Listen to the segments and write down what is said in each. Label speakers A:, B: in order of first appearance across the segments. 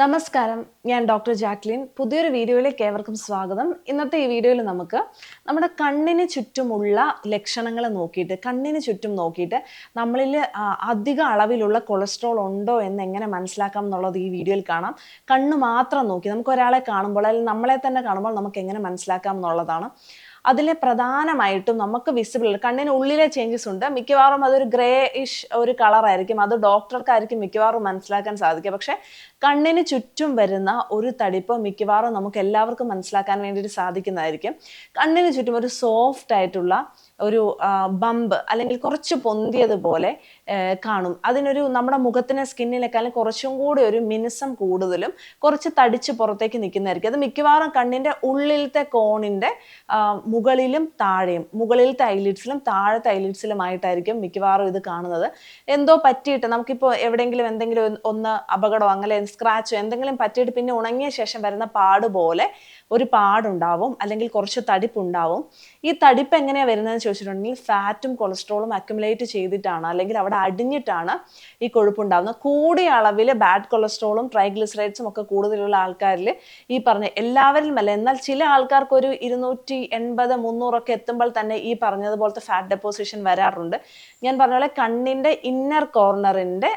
A: നമസ്കാരം. ഞാൻ doctor Jacqueline. പുതിയൊരു വീഡിയോയിലേക്ക് ഏവർക്കും സ്വാഗതം. ഇന്നത്തെ ഈ വീഡിയോയിൽ നമുക്ക് നമ്മുടെ കണ്ണിന് ചുറ്റുമുള്ള ലക്ഷണങ്ങൾ നോക്കിയിട്ട് കണ്ണിന് ചുറ്റും നോക്കിയിട്ട് നമ്മളിൽ അധിക അളവിലുള്ള കൊളസ്ട്രോൾ ഉണ്ടോ എന്ന് എങ്ങനെ മനസ്സിലാക്കാം എന്നുള്ളത് ഈ വീഡിയോയിൽ കാണാം. കണ്ണ് മാത്രം നോക്കി നമുക്ക് ഒരാളെ കാണുമ്പോൾ അല്ലെങ്കിൽ നമ്മളെ തന്നെ കാണുമ്പോൾ നമുക്ക് എങ്ങനെ മനസ്സിലാക്കാം എന്നുള്ളതാണ്. അതിലെ പ്രധാനമായിട്ടും നമുക്ക് വിസിബിൾ കണ്ണിന് ഉള്ളിലെ ചേഞ്ചസ് ഉണ്ട്. മിക്കവാറും അതൊരു ഗ്രേ ഇഷ് ഒരു കളറായിരിക്കും അത് ഡോക്ടർക്കായിരിക്കും മിക്കവാറും മനസ്സിലാക്കാൻ സാധിക്കുക. പക്ഷേ കണ്ണിന് ചുറ്റും വരുന്ന ഒരു തടിപ്പ് മിക്കവാറും നമുക്ക് എല്ലാവർക്കും മനസ്സിലാക്കാൻ വേണ്ടിയിട്ട് സാധിക്കുന്നതായിരിക്കും. കണ്ണിന് ചുറ്റും ഒരു സോഫ്റ്റ് ആയിട്ടുള്ള ഒരു ബമ്പ് അല്ലെങ്കിൽ കുറച്ച് പൊന്തിയതുപോലെ കാണും. അതിനൊരു നമ്മുടെ മുഖത്തിന് സ്കിന്നിനേക്കാളും കുറച്ചും കൂടി ഒരു മിനുസം കൂടുതലും കുറച്ച് തടിച്ച് പുറത്തേക്ക് നിൽക്കുന്നതായിരിക്കും. അത് മിക്കവാറും കണ്ണിന്റെ ഉള്ളിലത്തെ കോണിന്റെ മുകളിലും താഴെയും മുകളിലത്തെ ഐലിഡ്സിലും താഴത്തെ ഐലിഡ്സിലുമായിട്ടായിരിക്കും മിക്കവാറും ഇത് കാണുന്നത്. എന്തോ പറ്റിയിട്ട് നമുക്കിപ്പോൾ എവിടെയെങ്കിലും എന്തെങ്കിലും ഒന്ന് അപകടമോ അങ്ങനെ സ്ക്രാച്ചോ എന്തെങ്കിലും പറ്റിയിട്ട് പിന്നെ ഉണങ്ങിയ ശേഷം വരുന്ന പാട് പോലെ ഒരു പാടുണ്ടാവും അല്ലെങ്കിൽ കുറച്ച് തടിപ്പുണ്ടാവും. ഈ തടിപ്പ് എങ്ങനെയാണ് വരുന്നതെന്ന് ചോദിച്ചിട്ടുണ്ടെങ്കിൽ ഫാറ്റും കൊളസ്ട്രോളും അക്യുമുലേറ്റ് ചെയ്തിട്ടാണ് അല്ലെങ്കിൽ അവിടെ അടിഞ്ഞിട്ടാണ് ഈ കൊഴുപ്പുണ്ടാകുന്നത് കൂടിയ അളവിൽ ബാഡ് കൊളസ്ട്രോളും ട്രൈഗ്ലിസറൈഡ്സും ഒക്കെ കൂടുതലുള്ള ആൾക്കാരിൽ ഈ പറഞ്ഞ എല്ലാവരിലും അല്ല എന്നാൽ ചില ആൾക്കാർക്ക് ഒരു ഇരുന്നൂറ്റി എൺപത് മുന്നൂറൊക്കെ എത്തുമ്പോൾ തന്നെ ഈ പറഞ്ഞതുപോലത്തെ ഫാറ്റ് ഡെപ്പോസിഷൻ വരാറുണ്ട്. ഞാൻ പറഞ്ഞ പോലെ കണ്ണിന്റെ ഇന്നർ കോർണറിന്റെ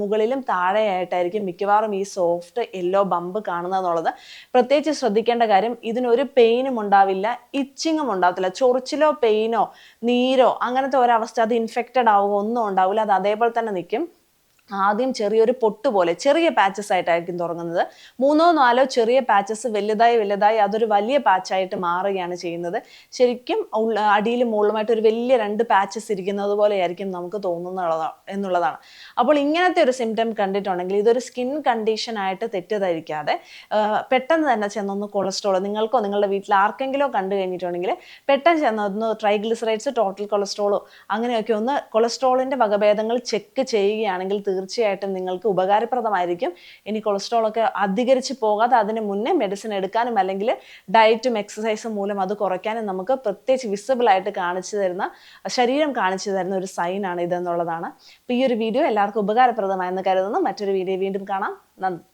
A: മുകളിലും താഴെയായിട്ടായിരിക്കും മിക്കവാറും ഈ സോഫ്റ്റ് യെല്ലോ ബമ്പ് കാണുന്നത് എന്നുള്ളത് പ്രത്യേകിച്ച് ശ്രദ്ധിക്കേണ്ട കാര്യം ഇതിനൊരു പെയിനും ഉണ്ടാവില്ല ഇച്ചിങ്ങും ഉണ്ടാവത്തില്ല. ചൊറിച്ചിലോ പെയിനോ നീരോ അങ്ങനത്തെ ഒരവസ്ഥ അത് ഇൻഫെക്റ്റഡ് ആവുകയോ ഒന്നും ഉണ്ടാവില്ല. അത് അതേപോലെ തന്നെ നിൽക്കും. ആദ്യം ചെറിയൊരു പൊട്ട് പോലെ ചെറിയ പാച്ചസ് ആയിട്ടായിരിക്കും തുടങ്ങുന്നത്. മൂന്നോ നാലോ ചെറിയ പാച്ചസ് വലുതായി വലുതായി അതൊരു വലിയ പാച്ചായിട്ട് മാറുകയാണ് ചെയ്യുന്നത്. ശരിക്കും അടിയിൽ മുകളിലുമായിട്ട് ഒരു വലിയ രണ്ട് പാച്ചസ് ഇരിക്കുന്നത് പോലെയായിരിക്കും നമുക്ക് തോന്നുന്നുള്ളതാ എന്നുള്ളതാണ്. അപ്പോൾ ഇങ്ങനത്തെ ഒരു സിംറ്റം കണ്ടിട്ടുണ്ടെങ്കിൽ ഇതൊരു സ്കിൻ കണ്ടീഷൻ ആയിട്ട് തെറ്റിദ്ധരിക്കാതെ പെട്ടെന്ന് തന്നെ ചെന്നൊന്ന് കൊളസ്ട്രോൾ നിങ്ങൾക്കോ നിങ്ങളുടെ വീട്ടിൽ ആർക്കെങ്കിലോ കണ്ടു കഴിഞ്ഞിട്ടുണ്ടെങ്കിൽ പെട്ടെന്ന് ചെന്നൊന്ന് ട്രൈഗ്ലിസറൈഡ്സ് ടോട്ടൽ കൊളസ്ട്രോളോ അങ്ങനെയൊക്കെ ഒന്ന് കൊളസ്ട്രോളിന്റെ വകഭേദങ്ങൾ ചെക്ക് ചെയ്യുകയാണെങ്കിൽ തീർച്ചയായിട്ടും നിങ്ങൾക്ക് ഉപകാരപ്രദമായിരിക്കും. ഇനി കൊളസ്ട്രോൾ ഒക്കെ അധികരിച്ച് പോകാതെ അതിന് മുന്നേ മെഡിസിൻ എടുക്കാനും അല്ലെങ്കിൽ ഡയറ്റും എക്സസൈസും മൂലം അത് കുറയ്ക്കാനും നമുക്ക് പ്രത്യേകിച്ച് വിസിബിൾ ആയിട്ട് കാണിച്ചു തരുന്ന ശരീരം കാണിച്ചു തരുന്ന ഒരു സൈനാണ് ഇതെന്നുള്ളതാണ്. അപ്പോൾ ഈ ഒരു വീഡിയോ എല്ലാവർക്കും ഉപകാരപ്രദമായെന്ന് കരുതുന്നു. മറ്റൊരു വീഡിയോ വീണ്ടും കാണാം. നന്ദി.